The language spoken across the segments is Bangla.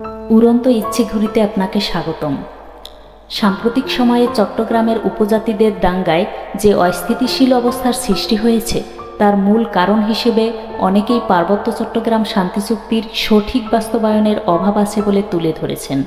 উড়ন্ত ইচ্ছে ঘুরিতে আপনাকে স্বাগতম। সাম্প্রতিক সময়ে চট্টগ্রামের উপজাতিদের দাঙ্গায় যে অস্থিতিশীল অবস্থার সৃষ্টি হয়েছে, তার মূল কারণ হিসেবে অনেকেই পার্বত্য চট্টগ্রাম শান্তি চুক্তির সঠিক বাস্তবায়নের অভাব আছে বলে তুলে ধরেছেন।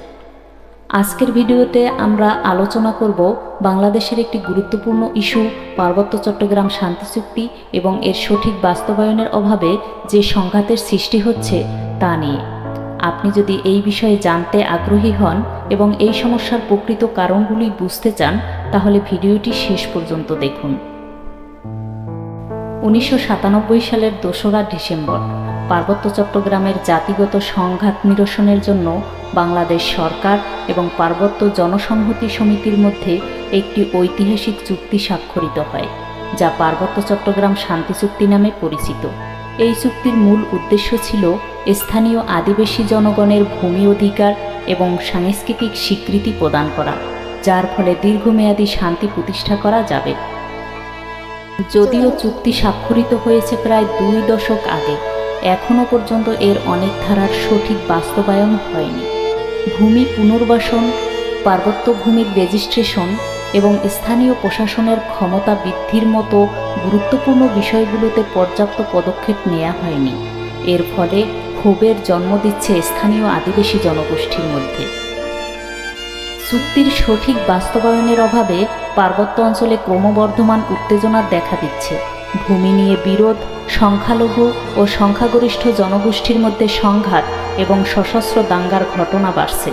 আজকের ভিডিওতে আমরা আলোচনা করব বাংলাদেশের একটি গুরুত্বপূর্ণ ইস্যু, পার্বত্য চট্টগ্রাম শান্তি চুক্তি এবং এর সঠিক বাস্তবায়নের অভাবে যে সংঘাতের সৃষ্টি হচ্ছে তা নিয়ে। আপনি যদি এই বিষয়ে জানতে আগ্রহী হন এবং এই সমস্যার প্রকৃত কারণগুলি বুঝতে চান, তাহলে ভিডিওটি শেষ পর্যন্ত দেখুন। উনিশশো সাতানব্বই সালের দোসরা ডিসেম্বর, পার্বত্য চট্টগ্রামের জাতিগত সংঘাত নিরসনের জন্য বাংলাদেশ সরকার এবং পার্বত্য জনসংহতি সমিতির মধ্যে একটি ঐতিহাসিক চুক্তি স্বাক্ষরিত হয়, যা পার্বত্য চট্টগ্রাম শান্তি চুক্তি নামে পরিচিত। এই চুক্তির মূল উদ্দেশ্য ছিল স্থানীয় আদিবাসী জনগণের ভূমি অধিকার এবং সাংস্কৃতিক স্বীকৃতি প্রদান করা, যার ফলে দীর্ঘমেয়াদী শান্তি প্রতিষ্ঠা করা যাবে। যদিও চুক্তি স্বাক্ষরিত হয়েছে প্রায় দুই দশক আগে, এখনও পর্যন্ত এর অনেক ধারার সঠিক বাস্তবায়ন হয়নি। ভূমি পুনর্বাসন, পার্বত্য ভূমির রেজিস্ট্রেশন এবং স্থানীয় প্রশাসনের ক্ষমতা বৃদ্ধির মতো গুরুত্বপূর্ণ বিষয়গুলোতে পর্যাপ্ত পদক্ষেপ নেওয়া হয়নি। এর ফলে ক্ষোভের জন্ম দিচ্ছে স্থানীয় আদিবাসী জনগোষ্ঠীর মধ্যে। চুক্তির সঠিক বাস্তবায়নের অভাবে পার্বত্য অঞ্চলে ক্রমবর্ধমান উত্তেজনা দেখা দিচ্ছে। ভূমি নিয়ে বিরোধ, সংখ্যালঘু ও সংখ্যাগরিষ্ঠ জনগোষ্ঠীর মধ্যে সংঘাত এবং সশস্ত্র দাঙ্গার ঘটনা বাড়ছে।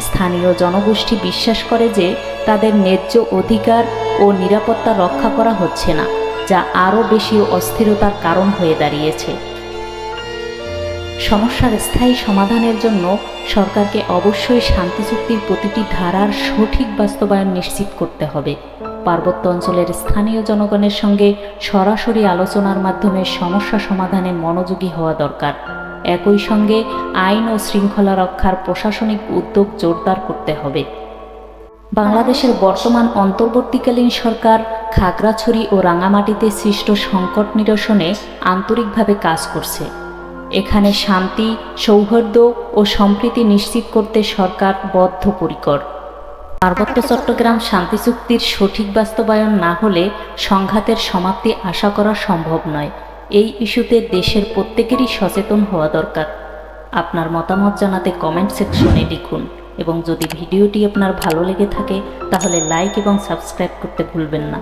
স্থানীয় জনগোষ্ঠী বিশ্বাস করে যে তাদের ন্যায্য অধিকার ও নিরাপত্তা রক্ষা করা হচ্ছে না, যা আরও বেশি অস্থিরতার কারণ হয়ে দাঁড়িয়েছে। সমস্যার স্থায়ী সমাধানের জন্য সরকারকে অবশ্যই শান্তি চুক্তির প্রতিটি ধারার সঠিক বাস্তবায়ন নিশ্চিত করতে হবে। পার্বত্য অঞ্চলের স্থানীয় জনগণের সঙ্গে সরাসরি আলোচনার মাধ্যমে সমস্যা সমাধানে মনোযোগী হওয়া দরকার। একই সঙ্গে আইন ও শৃঙ্খলা রক্ষার প্রশাসনিক উদ্যোগ জোরদার করতে হবে। বাংলাদেশের বর্তমান অন্তর্বর্তীকালীন সরকার খাগড়াছড়ি ও রাঙামাটিতে সৃষ্ট সংকট নিরসনে আন্তরিকভাবে কাজ করছে। এখানে শান্তি, সৌহার্দ্য ও সম্প্রীতি নিশ্চিত করতে সরকার বদ্ধপরিকর। পার্বত্য চট্টগ্রাম শান্তি চুক্তির সঠিক বাস্তবায়ন না হলে সংঘাতের সমাপ্তি আশা করা সম্ভব নয়। এই ইস্যুতে দেশের প্রত্যেকেরই সচেতন হওয়া দরকার। আপনার মতামত জানাতে কমেন্ট সেকশনে লিখুন এবং যদি ভিডিওটি আপনার ভালো লেগে থাকে, তাহলে লাইক এবং সাবস্ক্রাইব করতে ভুলবেন না।